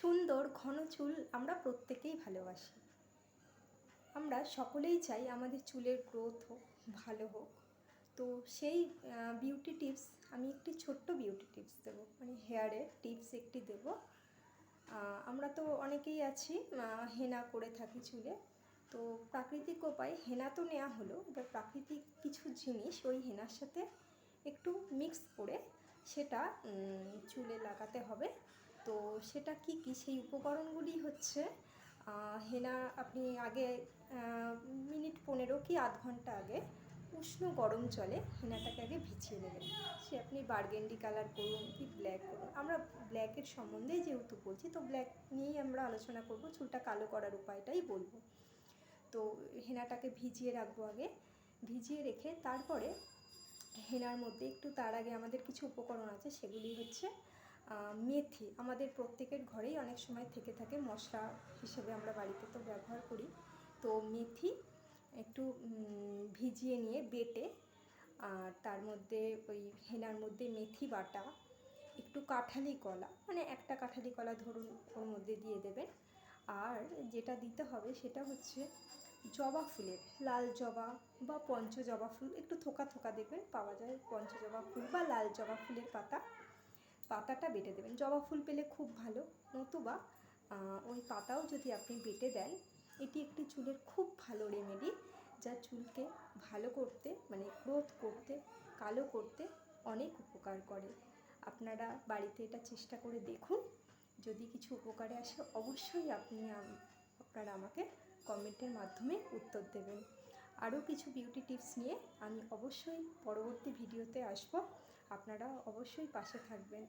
সুন্দর ঘন চুল আমরা প্রত্যেকেই ভালোবাসি। আমরা সকলেই চাই আমাদের চুলের গ্রোথ হোক, ভালো হোক। তো সেই বিউটি টিপস আমি একটি ছোট্ট বিউটি টিপস দেবো। মানে হেয়ারের টিপস একটি দেব। আমরা তো অনেকেই আছি হেনা করে থাকি চুলে। তো প্রাকৃতিক উপায়ে, হেনা তো নেওয়া হলো, এবার প্রাকৃতিক কিছু জিনিস ওই হেনার সাথে একটু মিক্স করে সেটা চুলে লাগাতে হবে। তো সেটা কি কি? সেই উপকরণগুলি হচ্ছে হেনা আপনি আগে মিনিট পনেরো কি আধ ঘণ্টা আগে উষ্ণ গরম জলে হেনাটাকে আগে ভিজিয়ে নেবেন। সে আপনি বার্গেন্ডি কালার করুন কি ব্ল্যাক করুন। আমরা ব্ল্যাকের সম্বন্ধেই যেহেতু বলছি, তো ব্ল্যাক নিয়েই আমরা আলোচনা করব, চুলটা কালো করার উপায়টাই বলব। তো হেনাটাকে ভিজিয়ে রাখব আগে, ভিজিয়ে রেখে তারপরে হেনার মধ্যে একটু তার আগে আমাদের কিছু উপকরণ আছে, সেগুলি হচ্ছে মেথি আমাদের প্রত্যেকের ঘরেই অনেক সময় থেকে থাকে, মশলা হিসেবে আমরা বাড়িতে তো ব্যবহার করি। তো মেথি একটু ভিজিয়ে নিয়ে বেটে, আর তার মধ্যে ওই হেনার মধ্যে মেথি বাটা, একটু কাঁঠালি কলা মানে একটা কাঁঠালি কলা ধরুন ওর মধ্যে দিয়ে দেবেন। আর যেটা দিতে হবে সেটা হচ্ছে জবা ফুলের, লাল জবা বা পঞ্চ জবা ফুল, একটু থোকা থোকা দেখবেন, পাওয়া যায় পঞ্চ জবা ফুল বা লাল জবা ফুলের পাতা। পাতাটা বেটে দেবেন। জবা ফুল পেলে খুব ভালো। নতুবা ওই পাতাও যদি আপনি বেটে দেন, এটি একটি চুলের খুব ভালো রেমেডি যা চুলকে ভালো করতে মানে গ্রোথ করতে, কালো করতে অনেক উপকার করে। আপনারা বাড়িতে এটা চেষ্টা করে দেখুন। যদি কিছু উপকারে আসে, অবশ্যই আপনি আপনারা আমাকে কমেন্টের মাধ্যমে উত্তর দেবেন। আরও কিছু বিউটি টিপস নিয়ে আমি অবশ্যই পরবর্তী ভিডিওতে আসব। আপনারা অবশ্যই পাশে থাকবেন।